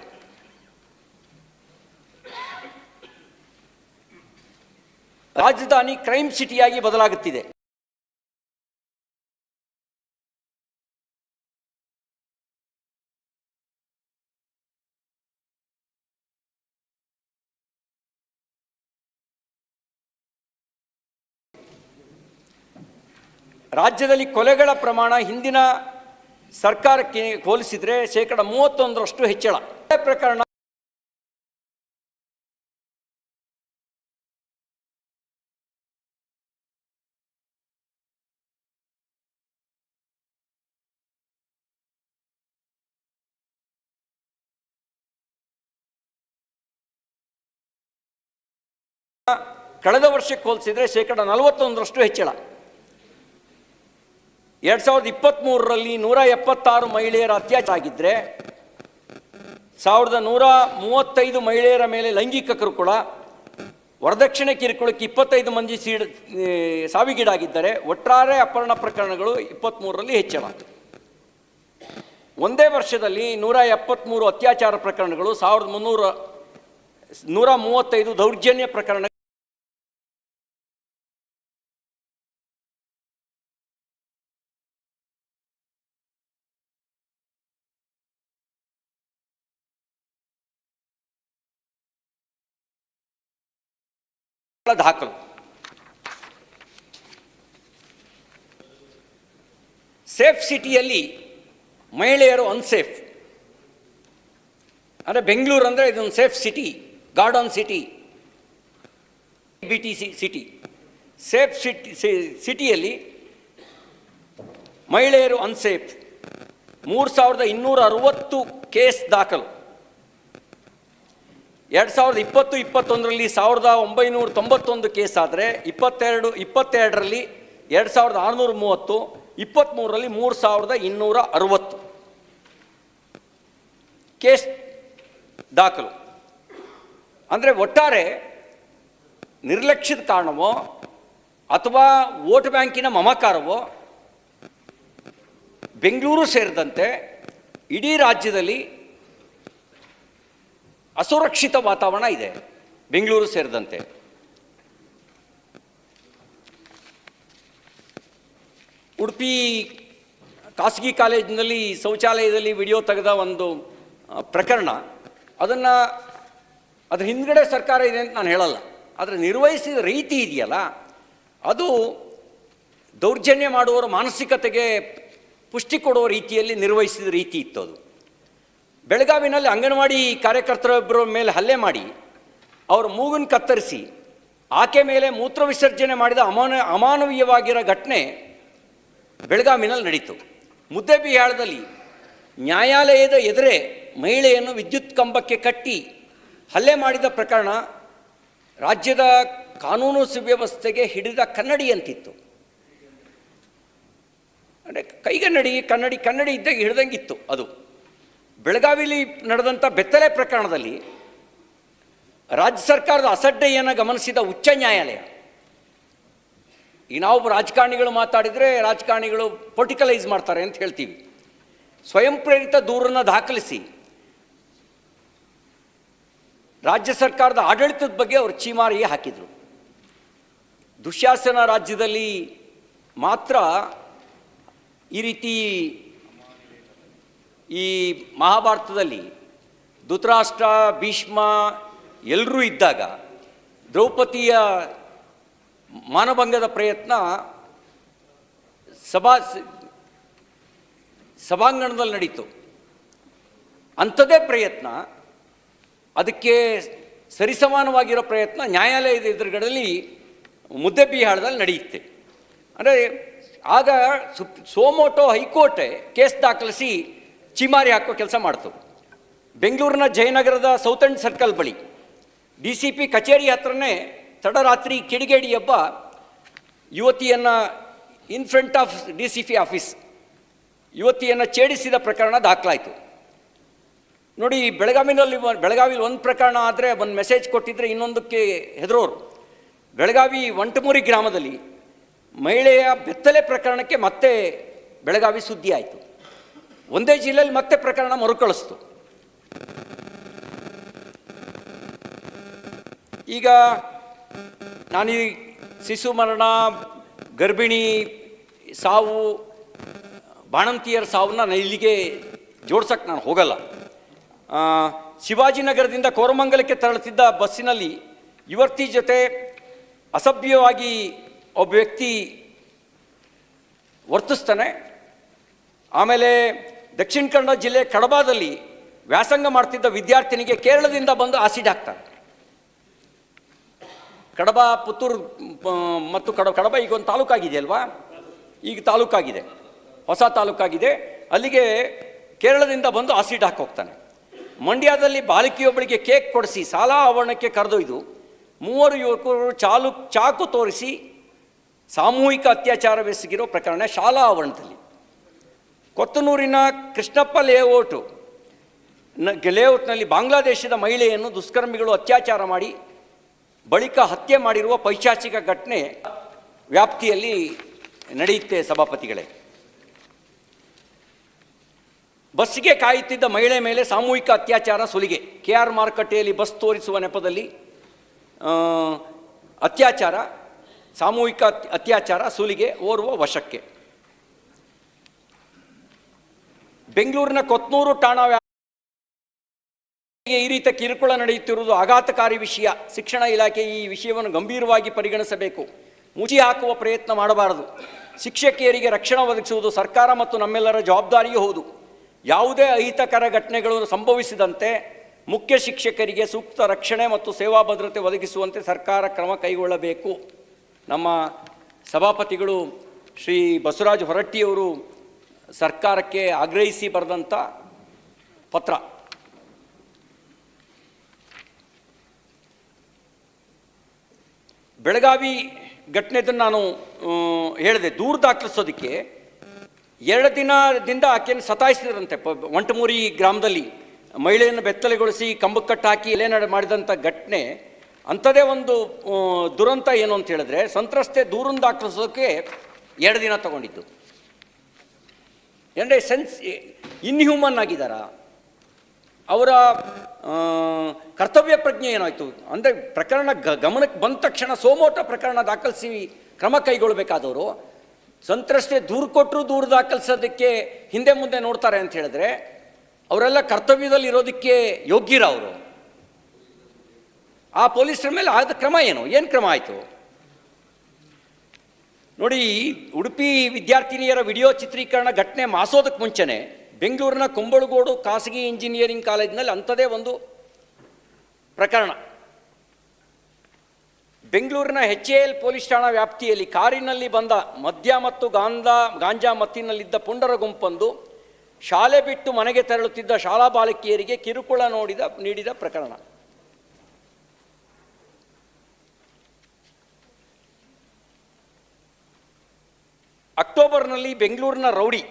ರಾಜಧಾನಿ ಕ್ರೈಮ್ ಸಿಟಿಯಾಗಿ ಬದಲಾಗುತ್ತಿದೆ. ರಾಜ್ಯದಲ್ಲಿ ಕೊಲೆಗಳ ಪ್ರಮಾಣ ಹಿಂದಿನ ಸರ್ಕಾರಕ್ಕೆ ಹೋಲಿಸಿದರೆ ಶೇಕಡ ಮೂವತ್ತೊಂದರಷ್ಟು ಹೆಚ್ಚಳ. ಪ್ರಕರಣ ಕಳೆದ ವರ್ಷಕ್ಕೆ ಹೋಲಿಸಿದರೆ ಶೇಕಡ ನಲವತ್ತೊಂದರಷ್ಟು ಹೆಚ್ಚಳ. ಎರಡು ಸಾವಿರದ ಇಪ್ಪತ್ತ್ಮೂರರಲ್ಲಿ ನೂರ ಎಪ್ಪತ್ತಾರು ಮಹಿಳೆಯರ ಅತ್ಯಾಚಾರ ಆಗಿದ್ದರೆ ಸಾವಿರದ ನೂರ ಮೂವತ್ತೈದು ಮಹಿಳೆಯರ ಮೇಲೆ ಲೈಂಗಿಕ ಕಿರುಕುಳ ವರದಕ್ಷಿಣೆ ಕಿರುಕುಳಕ್ಕೆ ಇಪ್ಪತ್ತೈದು ಮಂದಿ ಸೀಡ್ ಸಾವಿಗೀಡಾಗಿದ್ದರೆ ಒಟ್ಟಾರೆ ಅಪಹರಣ ಪ್ರಕರಣಗಳು ಇಪ್ಪತ್ತ್ಮೂರರಲ್ಲಿ ಹೆಚ್ಚಳ ಒಂದೇ ವರ್ಷದಲ್ಲಿ ನೂರ ಎಪ್ಪತ್ತ್ಮೂರು ಅತ್ಯಾಚಾರ ಪ್ರಕರಣಗಳು, ಸಾವಿರದ ಮುನ್ನೂರ, ನೂರ ಮೂವತ್ತೈದು ದೌರ್ಜನ್ಯ ಪ್ರಕರಣ ದಾಖಲು ಸೇಫ್ ಸಿಟಿಯಲ್ಲಿ ಮಹಿಳೆಯರು ಅನ್ಸೇಫ್ ಅಂದರೆ ಬೆಂಗಳೂರು ಅಂದರೆ ಇದೊಂದು safe city garden city B T C city safe city ಸಿಟಿಯಲ್ಲಿ ಮಹಿಳೆಯರು ಅನ್ಸೇಫ್ ಮೂರು ಸಾವಿರದ ಇನ್ನೂರ ಅರುವತ್ತು ಕೇಸ್ ದಾಖಲು. ಎರಡು ಸಾವಿರದ ಇಪ್ಪತ್ತು, ಇಪ್ಪತ್ತೊಂದರಲ್ಲಿ ಸಾವಿರದ ಒಂಬೈನೂರ ತೊಂಬತ್ತೊಂದು ಕೇಸ್ ಆದರೆ ಇಪ್ಪತ್ತೆರಡು, ಇಪ್ಪತ್ತೆರಡರಲ್ಲಿ ಎರಡು ಸಾವಿರದ ಆರುನೂರ ಮೂವತ್ತು, ಇಪ್ಪತ್ತ್ಮೂರರಲ್ಲಿ ಮೂರು ಸಾವಿರದ ಇನ್ನೂರ ಅರವತ್ತು ಕೇಸ್ ದಾಖಲು. ಅಂದರೆ ಒಟ್ಟಾರೆ ನಿರ್ಲಕ್ಷ್ಯದ ಕಾರಣವೋ ಅಥವಾ ವೋಟ್ ಬ್ಯಾಂಕಿನ ಮಮಕಾರವೋ ಬೆಂಗಳೂರು ಸೇರಿದಂತೆ ಇಡೀ ರಾಜ್ಯದಲ್ಲಿ ಅಸುರಕ್ಷಿತ ವಾತಾವರಣ ಇದೆ. ಬೆಂಗಳೂರು ಸೇರಿದಂತೆ. ಉಡುಪಿ ಖಾಸಗಿ ಕಾಲೇಜಿನಲ್ಲಿ ಶೌಚಾಲಯದಲ್ಲಿ ವಿಡಿಯೋ ತೆಗೆದ ಒಂದು ಪ್ರಕರಣ. ಅದನ್ನು, ಅದ್ರ ಹಿಂದ್ಗಡೆ ಸರ್ಕಾರ ಇದೆ ಅಂತ ನಾನು ಹೇಳಲ್ಲ. ಆದರೆ ನಿರ್ವಹಿಸಿದ ರೀತಿ ಇದೆಯಲ್ಲ, ಅದು ದೌರ್ಜನ್ಯ ಮಾಡುವವರ ಮಾನಸಿಕತೆಗೆ ಪುಷ್ಟಿ ಕೊಡುವ ರೀತಿಯಲ್ಲಿ ನಿರ್ವಹಿಸಿದ ರೀತಿ ಇತ್ತು ಅದು. ಬೆಳಗಾವಿನಲ್ಲಿ ಅಂಗನವಾಡಿ ಕಾರ್ಯಕರ್ತರೊಬ್ಬರ ಮೇಲೆ ಹಲ್ಲೆ ಮಾಡಿ ಅವರ ಮೂಗನ್ನು ಕತ್ತರಿಸಿ, ಆಕೆ ಮೇಲೆ ಮೂತ್ರ ವಿಸರ್ಜನೆ ಮಾಡಿದ ಅಮಾನ, ಅಮಾನವೀಯವಾಗಿರೋ ಘಟನೆ ಬೆಳಗಾವಿನಲ್ಲಿ ನಡೀತು. ಮುದ್ದೆಬಿಹಾಳದಲ್ಲಿ ನ್ಯಾಯಾಲಯದ ಎದುರೇ ಮಹಿಳೆಯನ್ನು ವಿದ್ಯುತ್ ಕಂಬಕ್ಕೆ ಕಟ್ಟಿ ಹಲ್ಲೆ ಮಾಡಿದ ಪ್ರಕರಣ ರಾಜ್ಯದ ಕಾನೂನು ಸುವ್ಯವಸ್ಥೆಗೆ ಹಿಡಿದ ಕನ್ನಡಿ ಅಂತಿತ್ತು. ಅಂದರೆ ಕೈಗನ್ನಡಿ, ಕನ್ನಡಿ ಕನ್ನಡಿ ಇದ್ದಾಗ ಹಿಡ್ದಂಗಿತ್ತು ಅದು. ಬೆಳಗಾವಿಲಿ ನಡೆದಂಥ ಬೆತ್ತಲೆ ಪ್ರಕರಣದಲ್ಲಿ ರಾಜ್ಯ ಸರ್ಕಾರದ ಅಸಡ್ಡೆಯನ್ನು ಗಮನಿಸಿದ ಉಚ್ಚ ನ್ಯಾಯಾಲಯ. ಈ ನಾವು ರಾಜಕಾರಣಿಗಳು ಮಾತಾಡಿದರೆ ರಾಜಕಾರಣಿಗಳು ಪೊಲಿಟಿಕಲೈಸ್ ಮಾಡ್ತಾರೆ ಅಂತ ಹೇಳ್ತೀವಿ. ಸ್ವಯಂ ಪ್ರೇರಿತ ದೂರನ್ನು ದಾಖಲಿಸಿ ರಾಜ್ಯ ಸರ್ಕಾರದ ಆಡಳಿತದ ಬಗ್ಗೆ ಅವರು ಚೀಮಾರಿ ಹಾಕಿದರು. ದುಶ್ಯಾಸನ ರಾಜ್ಯದಲ್ಲಿ ಮಾತ್ರ ಈ ರೀತಿ ಈ ಮಹಾಭಾರತದಲ್ಲಿ ಧೃತರಾಷ್ಟ್ರ, ಭೀಷ್ಮ ಎಲ್ಲರೂ ಇದ್ದಾಗ ದ್ರೌಪದಿಯ ಮಾನಭಂಗದ ಪ್ರಯತ್ನ ಸಭಾ ಸಭಾಂಗಣದಲ್ಲಿ ನಡೀತು. ಅಂಥದ್ದೇ ಪ್ರಯತ್ನ. ಅದಕ್ಕೆ ಸರಿಸಮಾನವಾಗಿರೋ ಪ್ರಯತ್ನ ನ್ಯಾಯಾಲಯದ ಎದುರುಗಡೆಯಲ್ಲಿ ಮುದ್ದೆಬಿಹಾಳದಲ್ಲಿ ನಡೆಯುತ್ತೆ. ಅಂದರೆ ಆಗ ಸುಪ್, ಸೋಮೋಟೋ ಹೈಕೋರ್ಟೆ ಕೇಸ್ ದಾಖಲಿಸಿ ಚಿಮಾರಿ ಹಾಕೋ ಕೆಲಸ ಮಾಡ್ತು. ಬೆಂಗಳೂರಿನ ಜಯನಗರದ ಸೌತ್ ಅಂಡ್ ಸರ್ಕಲ್ ಬಳಿ ಡಿ ಸಿ ಪಿ ಕಚೇರಿ ಹತ್ರನೇ ತಡರಾತ್ರಿ ಕಿಡಿಗೇಡಿ ಹಬ್ಬ ಯುವತಿಯನ್ನು in front of D C P office ಯುವತಿಯನ್ನು ಛೇಡಿಸಿದ ಪ್ರಕರಣ ದಾಖಲಾಯಿತು. ನೋಡಿ, ಬೆಳಗಾವಿನಲ್ಲಿ ಬೆಳಗಾವಿಲಿ ಒಂದು ಪ್ರಕರಣ ಆದರೆ ಒಂದು ಮೆಸೇಜ್ ಕೊಟ್ಟಿದ್ರೆ ಇನ್ನೊಂದಕ್ಕೆ ಹೆದರೋರು. ಬೆಳಗಾವಿ ಒಂಟಮೂರಿ ಗ್ರಾಮದಲ್ಲಿ ಮಹಿಳೆಯ ಬೆತ್ತಲೆ ಪ್ರಕರಣಕ್ಕೆ ಮತ್ತೆ ಬೆಳಗಾವಿ ಸುದ್ದಿ ಆಯಿತು. ಒಂದೇ ಜಿಲ್ಲೆಯಲ್ಲಿ ಮತ್ತೆ ಪ್ರಕರಣ ಮರುಕಳಿಸ್ತು. ಈಗ ನಾನು ಈ ಶಿಶು ಮರಣ, ಗರ್ಭಿಣಿ ಸಾವು, ಬಾಣಂತಿಯರ ಸಾವನ್ನ ನಾನು ಇಲ್ಲಿಗೆ ಜೋಡ್ಸಕ್ಕೆ ನಾನು ಹೋಗಲ್ಲ. ಶಿವಾಜಿನಗರದಿಂದ ಕೋರಮಂಗಲಕ್ಕೆ ತೆರಳುತ್ತಿದ್ದ ಬಸ್ಸಿನಲ್ಲಿ ಯುವತಿ ಜೊತೆ ಅಸಭ್ಯವಾಗಿ ಒಬ್ಬ ವ್ಯಕ್ತಿ ವರ್ತಿಸ್ತಾನೆ. ಆಮೇಲೆ ದಕ್ಷಿಣ ಕನ್ನಡ ಜಿಲ್ಲೆ ಕಡಬಾದಲ್ಲಿ ವ್ಯಾಸಂಗ ಮಾಡ್ತಿದ್ದ ವಿದ್ಯಾರ್ಥಿನಿಗೆ ಕೇರಳದಿಂದ ಬಂದು ಆಸಿಡ್ ಹಾಕ್ತಾರೆ. ಕಡಬ, ಪುತ್ತೂರು ಮತ್ತು ಕಡ, ಕಡಬ ಈಗ ಒಂದು ತಾಲೂಕಾಗಿದೆ ಅಲ್ವಾ? ಈಗ ತಾಲೂಕಾಗಿದೆ. ಹೊಸ ತಾಲೂಕಾಗಿದೆ. ಅಲ್ಲಿಗೆ ಕೇರಳದಿಂದ ಬಂದು ಆಸಿಡ್ ಹಾಕಿ ಹೋಗ್ತಾನೆ. ಮಂಡ್ಯದಲ್ಲಿ ಬಾಲಕಿಯೊಬ್ಬಳಿಗೆ ಕೇಕ್ ಕೊಡಿಸಿ ಶಾಲಾ ಆವರಣಕ್ಕೆ ಕರೆದೊಯ್ದು, ಮೂವರು ಯುವಕರು ಚಾಲು, ಚಾಕು ತೋರಿಸಿ, ಸಾಮೂಹಿಕ ಅತ್ಯಾಚಾರವೆಸಗಿರೋ ಪ್ರಕರಣ ಶಾಲಾ ಆವರಣದಲ್ಲಿ. ಕೊತ್ತನೂರಿನ ಕೃಷ್ಣಪ್ಪ ಲೇಔಟು ಲೇಔಟ್ನಲ್ಲಿ ಬಾಂಗ್ಲಾದೇಶದ ಮಹಿಳೆಯನ್ನು ದುಷ್ಕರ್ಮಿಗಳು ಅತ್ಯಾಚಾರ ಮಾಡಿ ಬಳಿಕ ಹತ್ಯೆ ಮಾಡಿರುವ ಪೈಶಾಚಿಕ ಘಟನೆ ವ್ಯಾಪ್ತಿಯಲ್ಲಿ ನಡೆಯುತ್ತೆ ಸಭಾಪತಿಗಳೇ. ಬಸ್ಸಿಗೆ ಕಾಯುತ್ತಿದ್ದ ಮಹಿಳೆ ಮೇಲೆ ಸಾಮೂಹಿಕ ಅತ್ಯಾಚಾರ ಸುಲಿಗೆ. ಕೆ ಆರ್ ಮಾರುಕಟ್ಟೆಯಲ್ಲಿ ಬಸ್ ತೋರಿಸುವ ನೆಪದಲ್ಲಿ ಅತ್ಯಾಚಾರ, ಸಾಮೂಹಿಕ ಅತ್ಯಾಚಾರ ಸುಲಿಗೆ ಓರ್ವ ವಶಕ್ಕೆ. ಬೆಂಗಳೂರಿನ ಕೊತ್ನೂರು ಠಾಣಾ ಈ ರೀತಿ ಕಿರುಕುಳ ನಡೆಯುತ್ತಿರುವುದು ಆಘಾತಕಾರಿ ವಿಷಯ. ಶಿಕ್ಷಣ ಇಲಾಖೆ ಈ ವಿಷಯವನ್ನು ಗಂಭೀರವಾಗಿ ಪರಿಗಣಿಸಬೇಕು. ಮುಚಿ ಹಾಕುವ ಪ್ರಯತ್ನ ಮಾಡಬಾರದು. ಶಿಕ್ಷಕಿಯರಿಗೆ ರಕ್ಷಣೆ ಒದಗಿಸುವುದು ಸರ್ಕಾರ ಮತ್ತು ನಮ್ಮೆಲ್ಲರ ಜವಾಬ್ದಾರಿಯೂ ಹೌದು. ಯಾವುದೇ ಅಹಿತಕರ ಘಟನೆಗಳು ಸಂಭವಿಸಿದಂತೆ ಮುಖ್ಯ ಶಿಕ್ಷಕರಿಗೆ ಸೂಕ್ತ ರಕ್ಷಣೆ ಮತ್ತು ಸೇವಾ ಭದ್ರತೆ ಒದಗಿಸುವಂತೆ ಸರ್ಕಾರ ಕ್ರಮ ಕೈಗೊಳ್ಳಬೇಕು. ನಮ್ಮ ಸಭಾಪತಿಗಳು ಶ್ರೀ ಬಸವರಾಜ ಹೊರಟ್ಟಿಯವರು ಸರ್ಕಾರಕ್ಕೆ ಆಗ್ರಹಿಸಿ ಬರೆದಂಥ ಪತ್ರ. ಬೆಳಗಾವಿ ಘಟನೆದನ್ನು ನಾನು ಹೇಳಿದೆ. ದೂರ ದಾಖಲಿಸೋದಕ್ಕೆ ಎರಡು ದಿನದಿಂದ ಆಕೆಯನ್ನು ಸತಾಯಿಸಿದ್ರಂತೆ. ಪ, ಒಂಟಮೂರಿ ಗ್ರಾಮದಲ್ಲಿ ಮಹಿಳೆಯನ್ನು ಬೆತ್ತಲೆಗೊಳಿಸಿ ಕಂಬಕ್ಕೆ ಕಟ್ಟಾಕಿ ಹಾಕಿ ಎಲೆ ನಡೆ ಮಾಡಿದಂಥ ಘಟನೆ. ಅಂಥದೇ ಒಂದು ದುರಂತ ಏನು ಅಂತ ಹೇಳಿದ್ರೆ, ಸಂತ್ರಸ್ತೆ ದೂರನ್ನು ದಾಖಲಿಸೋದಕ್ಕೆ ಎರಡು ದಿನ ತಗೊಂಡಿದ್ದು. ಅಂದರೆ ಸೆನ್ಸ್ ಇನ್ಹ್ಯೂಮನ್ ಆಗಿದ್ದಾರಾ? ಅವರ ಕರ್ತವ್ಯ ಪ್ರಜ್ಞೆ ಏನಾಯಿತು? ಅಂದರೆ ಪ್ರಕರಣ ಗ, ಗಮನಕ್ಕೆ ಬಂದ ತಕ್ಷಣ ಸೋಮೋಟ ಪ್ರಕರಣ ದಾಖಲಿಸಿ ಕ್ರಮ ಕೈಗೊಳ್ಳಬೇಕಾದವರು ಸಂತ್ರಸ್ತೆ ದೂರು ಕೊಟ್ಟರು ದೂರು ದಾಖಲಿಸೋದಕ್ಕೆ ಹಿಂದೆ ಮುಂದೆ ನೋಡ್ತಾರೆ ಅಂತ ಹೇಳಿದ್ರೆ, ಅವರೆಲ್ಲ ಕರ್ತವ್ಯದಲ್ಲಿ ಇರೋದಕ್ಕೆ ಯೋಗ್ಯರ ಅವರು ಆ ಪೊಲೀಸರ ಮೇಲೆ ಆದ ಕ್ರಮ ಏನು? ಏನು ಕ್ರಮ ಆಯಿತು? ನೋಡಿ, ಉಡುಪಿ ವಿದ್ಯಾರ್ಥಿನಿಯರ ವಿಡಿಯೋ ಚಿತ್ರೀಕರಣ ಘಟನೆ ಮಾಸೋದಕ್ಕೆ ಮುಂಚೆನೆ ಬೆಂಗಳೂರಿನ ಕುಂಬಳಗೋಡು ಖಾಸಗಿ ಇಂಜಿನಿಯರಿಂಗ್ ಕಾಲೇಜಿನಲ್ಲಿ ಅಂಥದೇ ಒಂದು ಪ್ರಕರಣ. ಬೆಂಗಳೂರಿನ ಎಚ್ ಎ ಎಲ್ ಪೊಲೀಸ್ ಠಾಣಾ ವ್ಯಾಪ್ತಿಯಲ್ಲಿ ಕಾರಿನಲ್ಲಿ ಬಂದ ಮದ್ಯ ಮತ್ತು ಗಾಂಧಾ, ಗಾಂಜಾ ಮತ್ತಿನಲ್ಲಿದ್ದ ಪುಂಡರ ಗುಂಪೊಂದು ಶಾಲೆ ಬಿಟ್ಟು ಮನೆಗೆ ತೆರಳುತ್ತಿದ್ದ ಶಾಲಾ ಬಾಲಕಿಯರಿಗೆ ಕಿರುಕುಳ ನೋಡಿದ, ನೀಡಿದ ಪ್ರಕರಣ. ಅಕ್ಟೋಬರ್ನಲ್ಲಿ ಬೆಂಗಳೂರಿನ ರೌಡಿ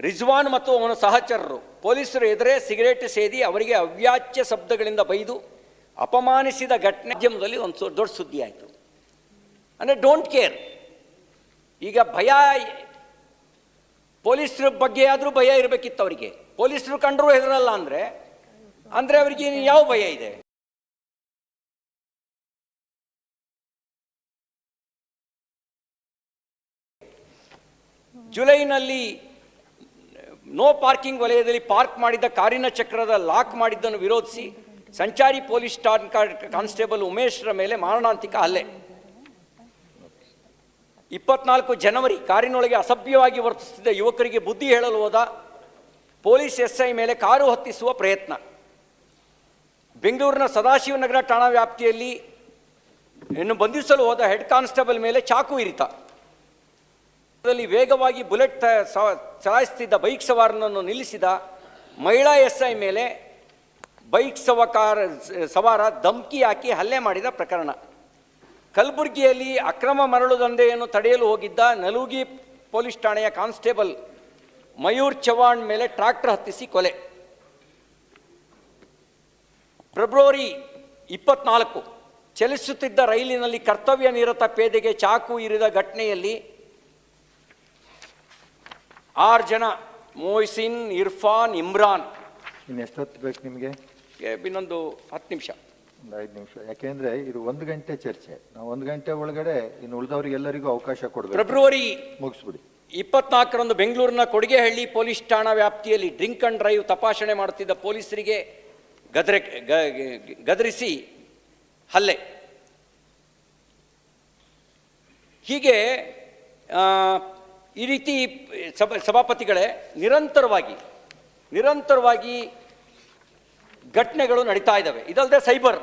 ರಿಜ್ವಾನ್ ಮತ್ತು ಅವನ ಸಹಚರರು ಪೊಲೀಸರು ಎದುರೇ ಸಿಗರೇಟ್ ಸೇದಿ ಅವರಿಗೆ ಅವ್ಯಾಚ್ಯ ಶಬ್ದಗಳಿಂದ ಬೈದು ಅಪಮಾನಿಸಿದ ಘಟನೆ ಮಾಧ್ಯಮದಲ್ಲಿ ಒಂದು ದೊಡ್ಡ ಸುದ್ದಿ ಆಯಿತು. ಅಂದರೆ ಡೋಂಟ್ ಕೇರ್ ಈಗ ಭಯ ಪೊಲೀಸರ ಬಗ್ಗೆ ಆದರೂ ಭಯ ಇರಬೇಕಿತ್ತು ಅವರಿಗೆ. ಪೊಲೀಸರು ಕಂಡರೂ ಹೆದರಲ್ಲ ಅಂದರೆ ಅಂದರೆ ಅವರಿಗೆ ಯಾವ ಭಯ ಇದೆ? ಜುಲೈನಲ್ಲಿ ನೋ ಪಾರ್ಕಿಂಗ್ ವಲಯದಲ್ಲಿ ಪಾರ್ಕ್ ಮಾಡಿದ್ದ ಕಾರಿನ ಚಕ್ರದ ಲಾಕ್ ಮಾಡಿದ್ದನ್ನು ವಿರೋಧಿಸಿ ಸಂಚಾರಿ ಪೊಲೀಸ್ ಕಾನ್ಸ್ಟೇಬಲ್ ಉಮೇಶ್ರ ಮೇಲೆ ಮಾರಣಾಂತಿಕ ಹಲ್ಲೆ. ಇಪ್ಪತ್ನಾಲ್ಕು ಜನವರಿ ಕಾರಿನೊಳಗೆ ಅಸಭ್ಯವಾಗಿ ವರ್ತಿಸುತ್ತಿದ್ದ ಯುವಕರಿಗೆ ಬುದ್ಧಿ ಹೇಳಲು ಹೋದ ಪೊಲೀಸ್ ಎಸ್ಐ ಮೇಲೆ ಕಾರು ಹತ್ತಿಸುವ ಪ್ರಯತ್ನ. ಬೆಂಗಳೂರಿನ ಸದಾಶಿವನಗರ ಠಾಣಾ ವ್ಯಾಪ್ತಿಯಲ್ಲಿ ಇನ್ನು ಬಂಧಿಸಲು ಹೋದ ಹೆಡ್ ಕಾನ್ಸ್ಟೇಬಲ್ ಮೇಲೆ ಚಾಕು ಇರಿತ. ದಲ್ಲಿ ವೇಗವಾಗಿ ಬುಲೆಟ್ ಚಲಾಯಿಸುತ್ತಿದ್ದ ಬೈಕ್ ಸವಾರನನ್ನು ನಿಲ್ಲಿಸಿದ ಮಹಿಳಾ ಎಸ್ಐ ಮೇಲೆ ಬೈಕ್ ಸವಕಾರ ಸವಾರ ಧಮ್ಕಿ ಹಾಕಿ ಹಲ್ಲೆ ಮಾಡಿದ ಪ್ರಕರಣ. ಕಲಬುರಗಿಯಲ್ಲಿ ಅಕ್ರಮ ಮರಳು ದಂಧೆಯನ್ನು ತಡೆಯಲು ಹೋಗಿದ್ದ ನಲುಗಿ ಪೊಲೀಸ್ ಠಾಣೆಯ ಕಾನ್ಸ್ಟೇಬಲ್ ಮಯೂರ್ ಚವಾಣ್ ಮೇಲೆ ಟ್ರಾಕ್ಟರ್ ಹತ್ತಿಸಿ ಕೊಲೆ. ಫೆಬ್ರವರಿ ಇಪ್ಪತ್ನಾಲ್ಕು, ಚಲಿಸುತ್ತಿದ್ದ ರೈಲಿನಲ್ಲಿ ಕರ್ತವ್ಯ ನಿರತ ಪೇದೆಗೆ ಚಾಕು ಇರಿದ ಘಟನೆಯಲ್ಲಿ ಆರು ಜನ ಮೊಯ್ಸಿನ್ ಇರ್ಫಾನ್ ಇಮ್ರಾನ್. ಇನ್ನು ಎಷ್ಟೊತ್ತು ಬೇಕು ನಿಮಗೆ? ಇನ್ನೊಂದು ಹತ್ತು ನಿಮಿಷ. ಒಂದು ಐದು ನಿಮಿಷ. ಯಾಕೆಂದ್ರೆ ಇದು ಒಂದು ಗಂಟೆ ಚರ್ಚೆ. ನಾವು ಒಂದು ಗಂಟೆ ಒಳಗಡೆ ಇನ್ನು ಉಳಿದವರಿಗೆಲ್ಲರಿಗೂ ಅವಕಾಶ ಕೊಡಬೇಕು. ಫೆಬ್ರವರಿ ಮುಗಿಸ್ಬಿಡಿ. ಇಪ್ಪತ್ನಾಲ್ಕರಂದು ಬೆಂಗಳೂರಿನ ಕೊಡಿಗೆಹಳ್ಳಿ ಪೊಲೀಸ್ ಠಾಣಾ ವ್ಯಾಪ್ತಿಯಲ್ಲಿ ಡ್ರಿಂಕ್ ಅಂಡ್ ಡ್ರೈವ್ ತಪಾಸಣೆ ಮಾಡುತ್ತಿದ್ದ ಪೊಲೀಸರಿಗೆ ಗದರೆ ಗದರಿಸಿ ಹಲ್ಲೆ. ಹೀಗೆ ಈ ರೀತಿ ಸಭ, ಸಭಾಪತಿಗಳೇ ನಿರಂತರವಾಗಿ ನಿರಂತರವಾಗಿ ಘಟನೆಗಳು ನಡೀತಾ ಇದ್ದಾವೆ. ಇದಲ್ಲದೆ ಸೈಬರ್.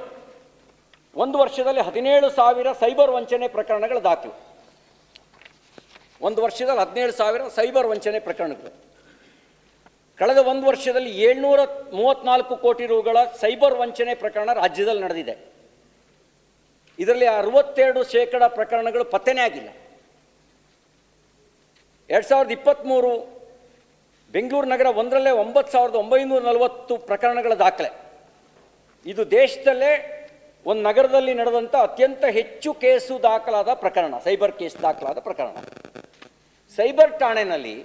ಒಂದು ವರ್ಷದಲ್ಲಿ ಹದಿನೇಳು ಸಾವಿರ ಸೈಬರ್ ವಂಚನೆ ಪ್ರಕರಣಗಳು ದಾಖಲು. ಒಂದು ವರ್ಷದಲ್ಲಿ ಹದಿನೇಳು ಸಾವಿರ ಸೈಬರ್ ವಂಚನೆ ಪ್ರಕರಣಗಳು. ಕಳೆದ ಒಂದು ವರ್ಷದಲ್ಲಿ ಏಳ್ನೂರ ಮೂವತ್ನಾಲ್ಕು ಕೋಟಿ ರುಗಳ ಸೈಬರ್ ವಂಚನೆ ಪ್ರಕರಣ ರಾಜ್ಯದಲ್ಲಿ ನಡೆದಿದೆ. ಇದರಲ್ಲಿ ಅರವತ್ತೆರಡು ಶೇಕಡ ಪ್ರಕರಣಗಳು ಪತ್ತೆನೇ ಆಗಿಲ್ಲ. ಎರಡು ಸಾವಿರದ ಇಪ್ಪತ್ತ್ಮೂರು ಬೆಂಗಳೂರು ನಗರ ಒಂದರಲ್ಲೇ ಒಂಬತ್ತು ಸಾವಿರದ ಒಂಬೈನೂರ ನಲವತ್ತು ಪ್ರಕರಣಗಳ ದಾಖಲೆ. ಇದು ದೇಶದಲ್ಲೇ ಒಂದು ನಗರದಲ್ಲಿ ನಡೆದಂಥ ಅತ್ಯಂತ ಹೆಚ್ಚು ಕೇಸು ದಾಖಲಾದ ಪ್ರಕರಣ, ಸೈಬರ್ ಕೇಸ್ ದಾಖಲಾದ ಪ್ರಕರಣ. ಸೈಬರ್ ಠಾಣೆನಲ್ಲಿ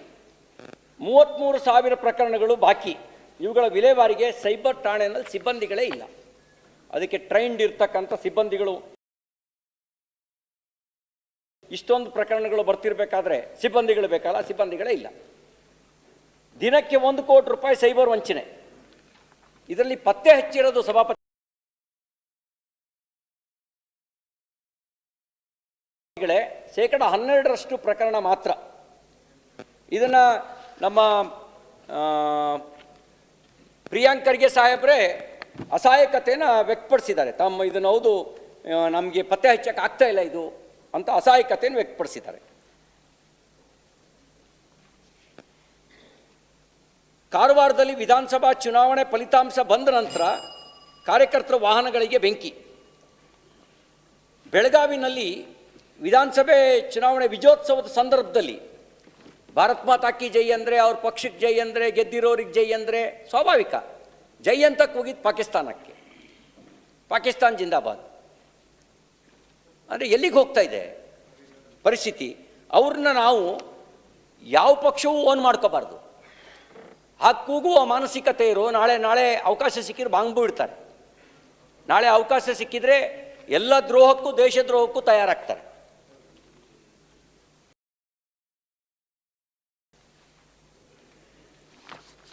ಮೂವತ್ತ್ಮೂರು ಸಾವಿರ ಪ್ರಕರಣಗಳು ಬಾಕಿ. ಇವುಗಳ ವಿಲೇವಾರಿಗೆ ಸೈಬರ್ ಠಾಣೆನಲ್ಲಿ ಸಿಬ್ಬಂದಿಗಳೇ ಇಲ್ಲ. ಅದಕ್ಕೆ ಟ್ರೈನ್ಡ್ ಇರ್ತಕ್ಕಂಥ ಸಿಬ್ಬಂದಿಗಳು ಇಷ್ಟೊಂದು ಪ್ರಕರಣಗಳು ಬರ್ತಿರ್ಬೇಕಾದ್ರೆ ಸಿಬ್ಬಂದಿಗಳು ಬೇಕಲ್ಲ, ಸಿಬ್ಬಂದಿಗಳೇ ಇಲ್ಲ. ದಿನಕ್ಕೆ ಒಂದು ಕೋಟಿ ರೂಪಾಯಿ ಸೈಬರ್ ವಂಚನೆ. ಇದರಲ್ಲಿ ಪತ್ತೆ ಹಚ್ಚಿರೋದು ಸಭಾಪತಿ ಗಳೇ ಶೇಕಡ ಹನ್ನೆರಡರಷ್ಟು ಪ್ರಕರಣ ಮಾತ್ರ. ಇದನ್ನ ನಮ್ಮ ಪ್ರಿಯಾಂಕರ್ಗೆ ಸಾಹೇಬ್ರೆ ಅಸಹಾಯಕತೆಯನ್ನು ವ್ಯಕ್ತಪಡಿಸಿದ್ದಾರೆ. ತಮ್ಮ ಇದನ್ನು ಹೌದು ನಮಗೆ ಪತ್ತೆ ಹಚ್ಚಕ್ಕೆ ಆಗ್ತಾ ಇಲ್ಲ ಇದು. ಅಂತ ಅಸಹಾಯಕತೆಯನ್ನು ವ್ಯಕ್ತಪಡಿಸಿದ್ದಾರೆ. ಕಾರವಾರದಲ್ಲಿ ವಿಧಾನಸಭಾ ಚುನಾವಣೆ ಫಲಿತಾಂಶ ಬಂದ ನಂತರ ಕಾರ್ಯಕರ್ತರ ವಾಹನಗಳಿಗೆ ಬೆಂಕಿ. ಬೆಳಗಾವಿನಲ್ಲಿ ವಿಧಾನಸಭೆ ಚುನಾವಣೆ ವಿಜಯೋತ್ಸವದ ಸಂದರ್ಭದಲ್ಲಿ ಭಾರತ್ ಮಾತಾಕಿ ಜೈ ಅಂದರೆ ಅವ್ರ ಪಕ್ಷಕ್ಕೆ ಜೈ ಅಂದರೆ, ಗೆದ್ದಿರೋರಿಗೆ ಜೈ ಅಂದರೆ ಸ್ವಾಭಾವಿಕ. ಜೈ ಅಂತ ಕೂಗಿದ್ದು ಪಾಕಿಸ್ತಾನಕ್ಕೆ. ಪಾಕಿಸ್ತಾನ್ ಜಿಂದಾಬಾದ್. ಅಂದರೆ ಎಲ್ಲಿಗೆ ಹೋಗ್ತಾ ಇದೆ? ಪರಿಸ್ಥಿತಿ. ಅವ್ರನ್ನ ನಾವು ಯಾವ ಪಕ್ಷವೂ ಓನ್ ಮಾಡ್ಕೋಬಾರ್ದು. ಆ ಕೂಗುವ ಮಾನಸಿಕತೆ ಇರೋ, ನಾಳೆ ನಾಳೆ ಅವಕಾಶ ಸಿಕ್ಕಿದ್ರೆ ಬಾಂಬು ಇಡ್ತಾರೆ ನಾಳೆ ಅವಕಾಶ ಸಿಕ್ಕಿದ್ರೆ ಎಲ್ಲ ದ್ರೋಹಕ್ಕೂ, ದೇಶ ದ್ರೋಹಕ್ಕೂ ತಯಾರಾಗ್ತಾರೆ.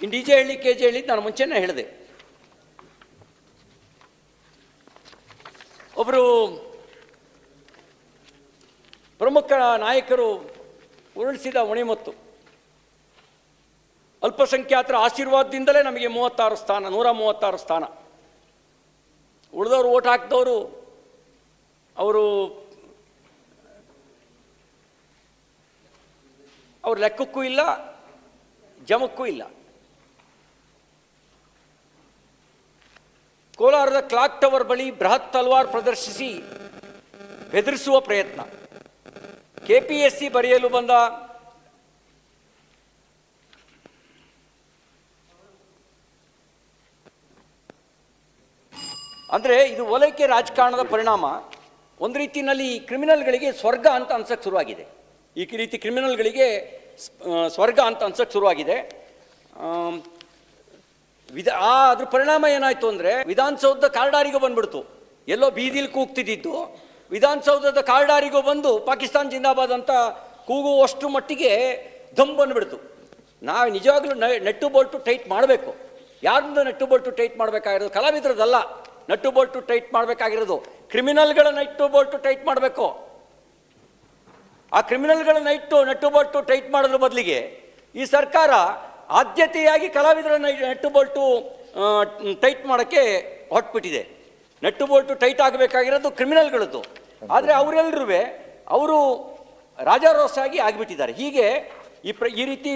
ಇನ್ನು ಡಿ ಜೆ ಹೇಳಿ, ಕೆ ಜೆ ಹೇಳಿ ನಾನು ಮುಂಚೆನೇ ಹೇಳಿದೆ. ಒಬ್ಬರು ಪ್ರಮುಖ ನಾಯಕರು ಉರುಳಿಸಿದ ಹೊಣೆಮತ್ತು ಅಲ್ಪಸಂಖ್ಯಾತರ ಆಶೀರ್ವಾದದಿಂದಲೇ ನಮಗೆ ಮೂವತ್ತಾರು ಸ್ಥಾನ, ನೂರ ಮೂವತ್ತಾರು ಸ್ಥಾನ. ಉಳಿದವರು ಓಟ್ ಹಾಕಿದವರು ಅವರು ಅವ್ರ ಲೆಕ್ಕಕ್ಕೂ ಇಲ್ಲ, ಜಮಕ್ಕೂ ಇಲ್ಲ. ಕೋಲಾರದ ಕ್ಲಾಕ್ ಟವರ್ ಬಳಿ ಬೃಹತ್ ತಲ್ವಾರ್ ಪ್ರದರ್ಶಿಸಿ ಬೆದರಿಸುವ ಪ್ರಯತ್ನ. ಕೆಪಿಎಸ್ಸಿ ಬರೆಯಲು ಬಂದ ಅಂದರೆ ಇದು ಓಲೈಕೆ ರಾಜಕಾರಣದ ಪರಿಣಾಮ. ಒಂದು ರೀತಿಯಲ್ಲಿ ಈ ಕ್ರಿಮಿನಲ್ಗಳಿಗೆ ಸ್ವರ್ಗ ಅಂತ ಅನ್ಸಕ್ಕೆ ಶುರುವಾಗಿದೆ. ಈ ರೀತಿ ಕ್ರಿಮಿನಲ್ಗಳಿಗೆ ಸ್ವರ್ಗ ಅಂತ ಅನ್ಸಕ್ಕೆ ಶುರುವಾಗಿದೆ. ವಿಧ ಅದ್ರ ಪರಿಣಾಮ ಏನಾಯ್ತು ಅಂದರೆ ವಿಧಾನಸೌಧ ಕಾರಿಡಾರಿಗೂ ಬಂದ್ಬಿಡ್ತು. ಎಲ್ಲೋ ಬೀದಿಲಿ ಕೂಗ್ತಿದ್ದಿದ್ದು. ವಿಧಾನಸೌಧದ ಕಾರಿಡಾರಿಗೂ ಬಂದು ಪಾಕಿಸ್ತಾನ್ ಜಿಂದಾಬಾದ್ ಅಂತ ಕೂಗುವಷ್ಟು ಮಟ್ಟಿಗೆ ದಮ್ ಬಂದುಬಿಡ್ತು. ನಾವು ನಿಜವಾಗ್ಲೂ ನೆಟ್ಟು ಬೋಲ್ಟು ಟೈಟ್ ಮಾಡಬೇಕು. ಯಾರಿಂದ ನೆಟ್ಟು ಬೋಲ್ಟು ಟೈಟ್ ಮಾಡಬೇಕಾಗಿರೋದು? ಕಲಾವಿದರದಲ್ಲ. ನಟ್ಟು ಬೋಲ್ಟು ಟೈಟ್ ಮಾಡಬೇಕಾಗಿರೋದು. ಕ್ರಿಮಿನಲ್ಗಳ ನೆಟ್ಟು ಬೋಲ್ಟು ಟೈಟ್ ಮಾಡಬೇಕು. ಆ ಕ್ರಿಮಿನಲ್ಗಳ ಇಟ್ಟು ನೆಟ್ಟು ಬೋಲ್ಟು ಟೈಟ್ ಮಾಡೋದ್ರ ಬದಲಿಗೆ ಈ ಸರ್ಕಾರ ಆದ್ಯತೆಯಾಗಿ ಕಲಾವಿದರ ನೆಟ್ಟು ಬೋಲ್ಟು ಟೈಟ್ ಮಾಡೋಕ್ಕೆ ಹೊಟ್ಬಿಟ್ಟಿದೆ ನೆಟ್ಟು ಬೋಲ್ಟು ಟೈಟ್ ಆಗಬೇಕಾಗಿರೋದು ಕ್ರಿಮಿನಲ್ಗಳದ್ದು. ಆದರೆ ಅವರೆಲ್ಲರೂ ಅವರು ರಾಜಾರೋಸಾಗಿ ಆಗಿಬಿಟ್ಟಿದ್ದಾರೆ. ಹೀಗೆ ಈ ಪ್ರ, ಈ ರೀತಿ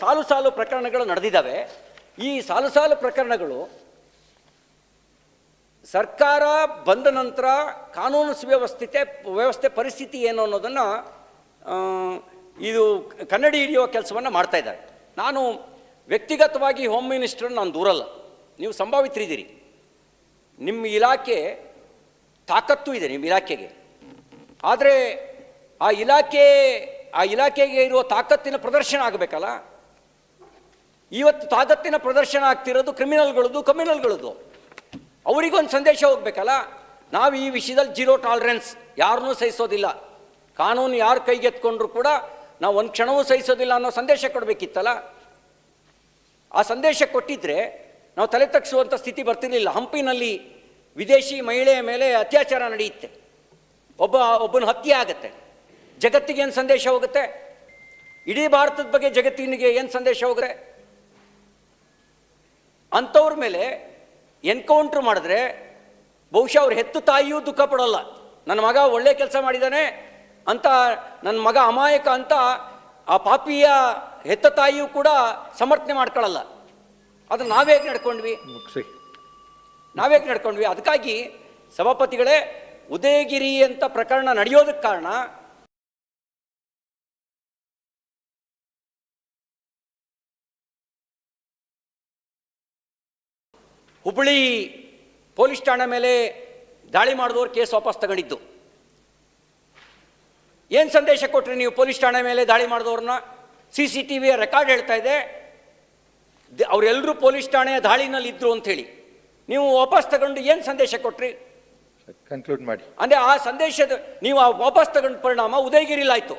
ಸಾಲು ಸಾಲು ಪ್ರಕರಣಗಳು ನಡೆದಿದ್ದಾವೆ. ಈ ಸಾಲು ಸಾಲು ಪ್ರಕರಣಗಳು ಸರ್ಕಾರ ಬಂದ ನಂತರ ಕಾನೂನು ಸುವ್ಯವಸ್ಥಿತೆ, ವ್ಯವಸ್ಥೆ ಪರಿಸ್ಥಿತಿ ಏನು ಅನ್ನೋದನ್ನು ಇದು ಕನ್ನಡಿ ಹಿಡಿಯುವ ಕೆಲಸವನ್ನು ಮಾಡ್ತಾ ಇದ್ದಾರೆ. ನಾನು ವ್ಯಕ್ತಿಗತವಾಗಿ ಹೋಮ್ ಮಿನಿಸ್ಟರ್ ನಾನು ದೂರಲ್ಲ. ನೀವು ಸಂಭಾವಿತರಿದ್ದೀರಿ. ನಿಮ್ಮ ಇಲಾಖೆ ತಾಕತ್ತು ಇದೆ ನಿಮ್ಮ ಇಲಾಖೆಗೆ. ಆದರೆ ಆ ಇಲಾಖೆ, ಆ ಇಲಾಖೆಗೆ ಇರುವ ತಾಕತ್ತಿನ ಪ್ರದರ್ಶನ ಆಗಬೇಕಲ್ಲ? ಇವತ್ತು ತಾಕತ್ತಿನ ಪ್ರದರ್ಶನ ಆಗ್ತಿರೋದು ಕ್ರಿಮಿನಲ್ಗಳದ್ದು ಕಮ್ಯುನಲ್ಗಳದ್ದು. ಅವರಿಗೊಂದು ಸಂದೇಶ ಹೋಗ್ಬೇಕಲ್ಲ? ನಾವು ಈ ವಿಷಯದಲ್ಲಿ ಜೀರೋ ಟಾಲರೆನ್ಸ್ ಯಾರನ್ನೂ ಸಹಿಸೋದಿಲ್ಲ. ಕಾನೂನು ಯಾರು ಕೈಗೆತ್ಕೊಂಡ್ರು ಕೂಡ ನಾವು ಒಂದು ಕ್ಷಣವೂ ಸಹಿಸೋದಿಲ್ಲ ಅನ್ನೋ ಸಂದೇಶ ಕೊಡಬೇಕಿತ್ತಲ್ಲ? ಆ ಸಂದೇಶ ಕೊಟ್ಟಿದ್ರೆ ನಾವು ತಲೆ ತಗ್ಸುವಂಥ ಸ್ಥಿತಿ ಬರ್ತಿರಲಿಲ್ಲ. ಹಂಪಿನಲ್ಲಿ ವಿದೇಶಿ ಮಹಿಳೆಯ ಮೇಲೆ ಅತ್ಯಾಚಾರ ನಡೆಯುತ್ತೆ. ಒಬ್ಬ, ಒಬ್ಬನ ಹತ್ಯೆ ಆಗುತ್ತೆ. ಜಗತ್ತಿಗೆ ಏನು ಸಂದೇಶ ಹೋಗುತ್ತೆ? ಇಡೀ ಭಾರತದ ಬಗ್ಗೆ ಜಗತ್ತಿನಿಗೆ ಏನು ಸಂದೇಶ ಹೋಗುತ್ತೆ? ಅಂಥವ್ರ ಮೇಲೆ ಎನ್ಕೌಂಟ್ರ್ ಮಾಡಿದ್ರೆ ಬಹುಶಃ ಅವ್ರ ಹೆತ್ತು ತಾಯಿಯೂ ದುಃಖ ಪಡೋಲ್ಲ. ನನ್ನ ಮಗ ಒಳ್ಳೆ ಕೆಲಸ ಮಾಡಿದ್ದಾನೆ ಅಂತ, ನನ್ನ ಮಗ ಅಮಾಯಕ ಅಂತ ಆ ಪಾಪಿಯ ಹೆತ್ತ ತಾಯಿಯೂ ಕೂಡ ಸಮರ್ಥನೆ ಮಾಡ್ಕೊಳ್ಳಲ್ಲ. ಅದನ್ನು ನಾವೇ ನಡ್ಕೊಂಡ್ವಿ? ನಾವೇಗೆ ನಡ್ಕೊಂಡ್ವಿ? ಅದಕ್ಕಾಗಿ ಸಭಾಪತಿಗಳೇ ಉದಯಗಿರಿ ಅಂತ ಪ್ರಕರಣ ನಡೆಯೋದಕ್ಕೆ ಕಾರಣ ಹುಬ್ಬಳ್ಳಿ ಪೊಲೀಸ್ ಠಾಣೆ ಮೇಲೆ ದಾಳಿ ಮಾಡಿದವರು ಕೇಸ್ ವಾಪಸ್ ತಗೊಂಡಿದ್ದು. ಏನು ಸಂದೇಶ ಕೊಟ್ರಿ ನೀವು ಪೊಲೀಸ್ ಠಾಣೆ ಮೇಲೆ ದಾಳಿ ಮಾಡಿದವ್ರನ್ನ? ಸಿ ಸಿ ಟಿ ವಿಯ ರೆಕಾರ್ಡ್ ಹೇಳ್ತಾ ಇದೆ. ಅವರೆಲ್ಲರೂ ಪೊಲೀಸ್ ಠಾಣೆಯ ದಾಳಿನಲ್ಲಿ ಇದ್ರು ಅಂತ ಹೇಳಿ. ನೀವು ವಾಪಸ್ ತಗೊಂಡು ಏನು ಸಂದೇಶ ಕೊಟ್ರಿ? ಕನ್ಕ್ಲೂಡ್ ಮಾಡಿ. ಅಂದರೆ ಆ ಸಂದೇಶದ ನೀವು ಆ ವಾಪಸ್ ತಗೊಂಡ ಪರಿಣಾಮ ಉದಯಗಿರಿಲಾಯ್ತು.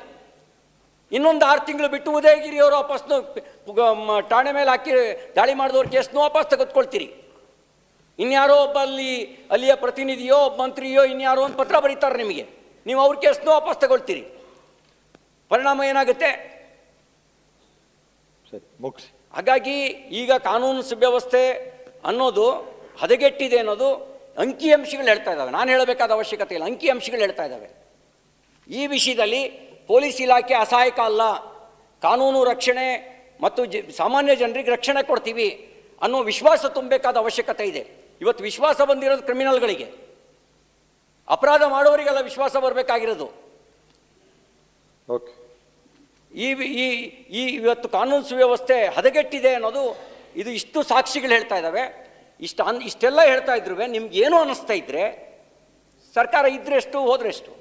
ಇನ್ನೊಂದು ಆರು ತಿಂಗಳು ಬಿಟ್ಟು ಉದಯಗಿರಿಯವರು ವಾಪಸ್ನು ವಾಪಸ್ ಠಾಣೆ ಮೇಲೆ ಹಾಕಿ ದಾಳಿ ಮಾಡಿದವ್ರ ಕೇಸ್ನು ವಾಪಸ್ ತೆಗೆದುಕೊಳ್ತೀರಿ. ಇನ್ಯಾರೋ ಒಬ್ಬ ಅಲ್ಲಿ ಅಲ್ಲಿಯ ಪ್ರತಿನಿಧಿಯೋ ಒಬ್ಬ ಮಂತ್ರಿಯೋ ಇನ್ಯಾರೋ ಒಂದು ಪತ್ರ ಬರೀತಾರೆ ನಿಮಗೆ. ನೀವು ಅವ್ರ ಕೇಸ್ನು ವಾಪಸ್ ತಗೊಳ್ತೀರಿ. ಪರಿಣಾಮ ಏನಾಗುತ್ತೆ? ಹಾಗಾಗಿ ಈಗ ಕಾನೂನು ಸುವ್ಯವಸ್ಥೆ ಅನ್ನೋದು ಹದಗೆಟ್ಟಿದೆ ಅನ್ನೋದು ಅಂಕಿಅಂಶಗಳು ಹೇಳ್ತಾ ಇದ್ದಾವೆ. ನಾನು ಹೇಳಬೇಕಾದ ಅವಶ್ಯಕತೆ ಇಲ್ಲ. ಅಂಕಿಅಂಶಗಳು ಹೇಳ್ತಾ ಇದ್ದಾವೆ. ಈ ವಿಷಯದಲ್ಲಿ ಪೊಲೀಸ್ ಇಲಾಖೆ ಅಸಹಾಯಕ ಅಲ್ಲ. ಕಾನೂನು ರಕ್ಷಣೆ ಮತ್ತು ಜ ಸಾಮಾನ್ಯ ಜನರಿಗೆ ರಕ್ಷಣೆ ಕೊಡ್ತೀವಿ ಅನ್ನೋ ವಿಶ್ವಾಸ ತುಂಬಬೇಕಾದ ಅವಶ್ಯಕತೆ ಇದೆ. ಇವತ್ತು ವಿಶ್ವಾಸ ಬಂದಿರೋದು ಕ್ರಿಮಿನಲ್ಗಳಿಗೆ. ಅಪರಾಧ ಮಾಡೋರಿಗೆಲ್ಲ ವಿಶ್ವಾಸ ಬರಬೇಕಾಗಿರೋದು. ಓಕೆ ಈ ಈ ಈ ಇವತ್ತು ಕಾನೂನು ಸುವ್ಯವಸ್ಥೆ ಹದಗೆಟ್ಟಿದೆ ಅನ್ನೋದು ಇದು ಇಷ್ಟು ಸಾಕ್ಷಿಗಳು ಹೇಳ್ತಾ ಇದ್ದಾವೆ. ಇಷ್ಟು ಅನ್ ಇಷ್ಟೆಲ್ಲ ಹೇಳ್ತಾ ಇದ್ರು ನಿಮ್ಗೆ ಏನೋ ಅನ್ನಿಸ್ತಾ ಇದ್ರೆ, ಸರ್ಕಾರ ಇದ್ರೆಷ್ಟು, ಹೋದ್ರೆಷ್ಟು?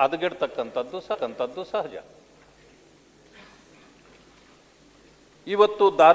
ಅದಗಿಡ್ತಕ್ಕಂಥದ್ದು ಸಹ ಸಹಜ. ಇವತ್ತು ದಾರಿ